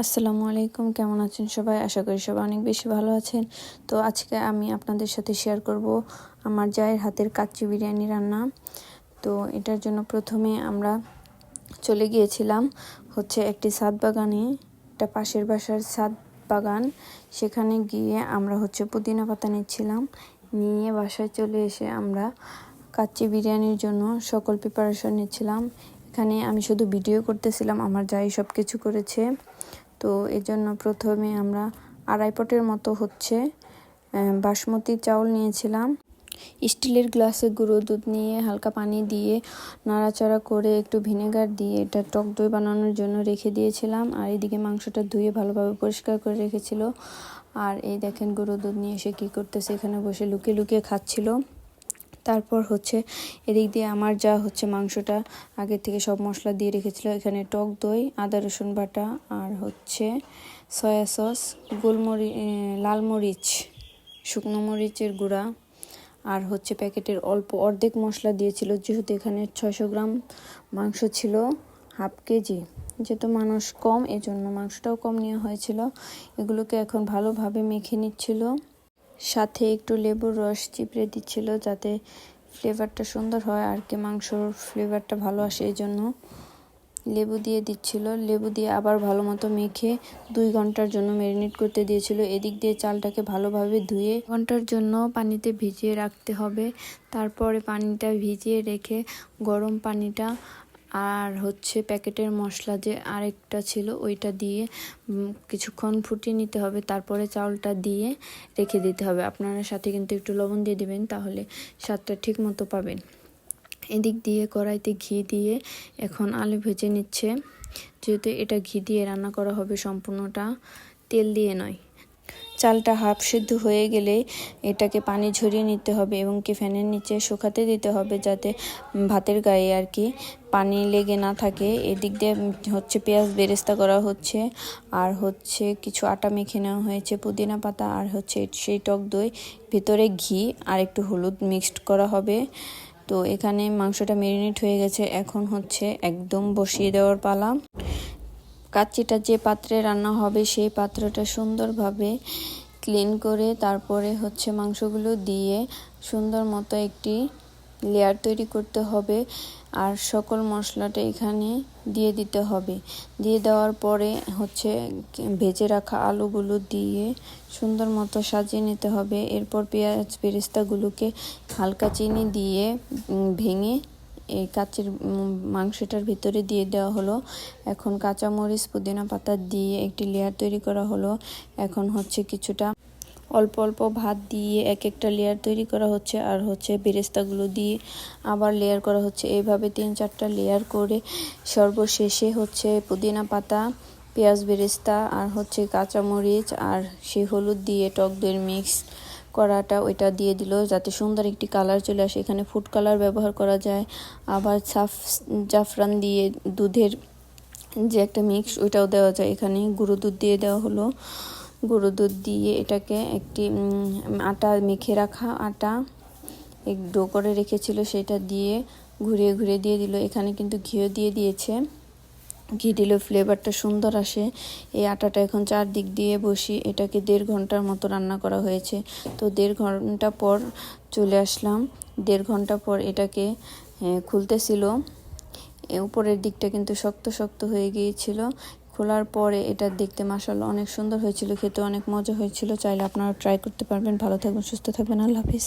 আসসালামু আলাইকুম, কেমন আছেন সবাই? আশা করি সবাই অনেক বেশি ভালো আছেন। তো আজকে আমি আপনাদের সাথে শেয়ার করব আমার জায়ের হাতের কাচ্চি বিরিয়ানি রান্না। তো এটার জন্য প্রথমে আমরা চলে গিয়েছিলাম হচ্ছে একটি সাদ বাগানে একটা পাশের বাসার সাদ বাগান। সেখানে গিয়ে আমরা হচ্ছে পুদিনা পাতা নিচ্ছিলাম। নিয়ে বাসায় চলে এসে আমরা কাচ্চি বিরিয়ানির জন্য সকল প্রিপারেশন নিচ্ছিলাম। এখানে আমি শুধু ভিডিও করতেছিলাম, আমার যাই সব কিছু করেছে। তো এর জন্য প্রথমে আমরা আড়াই পটের মতো হচ্ছে বাসমতি চাউল নিয়েছিলাম। স্টিলের গ্লাসে গুঁড়ো দুধ নিয়ে হালকা পানি দিয়ে নাড়াচাড়া করে একটু ভিনেগার দিয়ে এটা টক দই বানানোর জন্য রেখে দিয়েছিলাম। আর এদিকে মাংসটা ধুয়ে ভালোভাবে পরিষ্কার করে রেখেছিল। আর এই দেখেন, গুঁড়ো দুধ নিয়ে এসে কী করতেছে, এখানে বসে লুকিয়ে লুকিয়ে খাচ্ছিল। তারপর হচ্ছে এদিক দিয়ে আমার যা হচ্ছে মাংসটা আগে থেকে সব মশলা দিয়ে রেখেছিল। এখানে টক দই, আদা, রসুন বাটা আর হচ্ছে সয়া সস, গোলমরি লাল মরিচ, শুকনো মরিচের গুঁড়া আর হচ্ছে প্যাকেটের অল্প অর্ধেক মশলা দিয়েছিল। যেহেতু এখানে ছয়শো গ্রাম মাংস ছিল, হাফ কেজি, যেহেতু মানুষ কম, এজন্য মাংসটাও কম নেওয়া হয়েছিল। এগুলোকে এখন ভালোভাবে মেখে নিচ্ছিল। সাথে একটু লেবুর রস চিপড়ে দিচ্ছিল যাতে ফ্লেভারটা সুন্দর হয় আর কি, মাংসর ফ্লেভারটা ভালো আসে এই জন্য লেবু দিয়ে দিচ্ছিল। লেবু দিয়ে আবার ভালো মতো মেখে দুই ঘণ্টার জন্য ম্যারিনেট করতে দিয়েছিল। এদিক দিয়ে চালটাকে ভালোভাবে ধুয়ে ঘণ্টার জন্য পানিতে ভিজিয়ে রাখতে হবে। তারপরে পানিটা ভিজিয়ে রেখে গরম পানিটা আর হচ্ছে প্যাকেটের মশলা যে আরেকটা ছিল, ওইটা দিয়ে কিছুক্ষণ ফুটিয়ে নিতে হবে। তারপরে চাউলটা দিয়ে রেখে দিতে হবে। আপনারা সাথে কিন্তু একটু লবণ দিয়ে দিবেন, তাহলে স্বাদটা ঠিক মতো পাবেন। এদিক দিয়ে কড়াইতে ঘি দিয়ে এখন আলু ভেজে নিচ্ছে। যেহেতু এটা ঘি দিয়ে রান্না করা হবে সম্পূর্ণটা তেল দিয়ে নয়। চালটা হাফ সিদ্ধ হয়ে গেলে এটাকে পানি ঝরিয়ে নিতে হবে এবং কি ফ্যানের নিচে শুকাতে দিতে হবে যাতে ভাতের গায়ে আর কি পানি লেগে না থাকে। এদিক দিয়ে হচ্ছে পেঁয়াজ বেরেস্তা করা হচ্ছে, আর হচ্ছে কিছু আটা মেখে নেওয়া হয়েছে, পুদিনা পাতা, আর হচ্ছে সেই টক দই, ভেতরে ঘি, আর একটু হলুদ মিক্সড করা হবে। তো এখানে মাংসটা মেরিনেট হয়ে গেছে, এখন হচ্ছে একদম বসিয়ে দেওয়ার পালা। কাচ্চিটা যে পাত্রে রান্না হবে সেই পাত্রটা সুন্দরভাবে ক্লিন করে তারপরে হচ্ছে মাংসগুলো দিয়ে সুন্দর মতো একটি লেয়ার তৈরি করতে হবে। আর সকল মশলাটা এখানে দিয়ে দিতে হবে। দিয়ে দেওয়ার পরে হচ্ছে ভেজে রাখা আলুগুলো দিয়ে সুন্দর মতো সাজিয়ে নিতে হবে। এরপর পেঁয়াজ বেরেস্তাগুলোকে হালকা চিনি দিয়ে ভেঙে এই কাচের মাংসটার ভিতরে দিয়ে দেওয়া হলো। এখন কাঁচামরিচ, পুদিনা পাতা দিয়ে একটি লেয়ার তৈরি করা হলো। এখন হচ্ছে কিছুটা অল্প অল্প ভাত দিয়ে এক একটা লেয়ার তৈরি করা হচ্ছে আর হচ্ছে বেরেস্তাগুলো দিয়ে আবার লেয়ার করা হচ্ছে। এইভাবে তিন চারটা লেয়ার করে সর্বশেষে হচ্ছে পুদিনা পাতা, পেঁয়াজ বেরেস্তা আর হচ্ছে কাঁচামরিচ আর সেই হলুদ দিয়ে টক দইয়ের মিক্স করাটা ওইটা দিয়ে দিল যাতে সুন্দর একটি কালার চলে আসে। এখানে ফুড কালার ব্যবহার করা যায়। আবার সাফ জাফরান দিয়ে দুধের যে একটা মিক্স ওইটাও দেওয়া যায়। এখানে গুঁড়ো দুধ দিয়ে দেওয়া হলো। গুঁড়ো দুধ দিয়ে এটাকে একটি আটা মেখে রাখা আটা এক ডো করে রেখেছিল। সেটা দিয়ে ঘুরিয়ে ঘুরিয়ে দিয়ে দিল। এখানে কিন্তু ঘিও দিয়ে দিয়েছে। ঘি দিলে ফ্লেভারটা সুন্দর আসে। এই আটাটা এখন চারদিক দিয়ে বসি এটাকে দেড় ঘণ্টার মতো রান্না করা হয়েছে। তো দেড় ঘণ্টা পর চলে আসলাম। দেড় ঘণ্টা পর এটাকে খুলতেছিল। উপরের দিকটা কিন্তু শক্ত শক্ত হয়ে গিয়েছিল। খোলার পরে এটা দেখতে মাসাল্লাহ অনেক সুন্দর হয়েছিল, খেতে অনেক মজা হয়েছিল। চাইলে আপনারা ট্রাই করতে পারবেন। ভালো থাকবেন, সুস্থ থাকবেন। আল্লাহ হাফিজ।